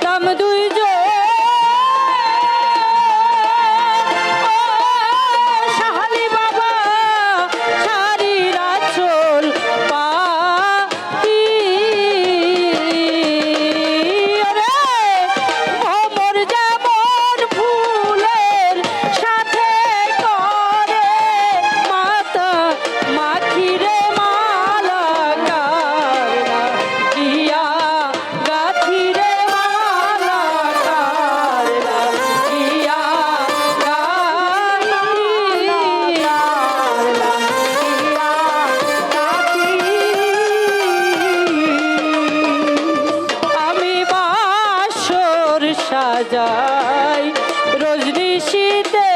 Stamme durch সাজাই রজনী শীতে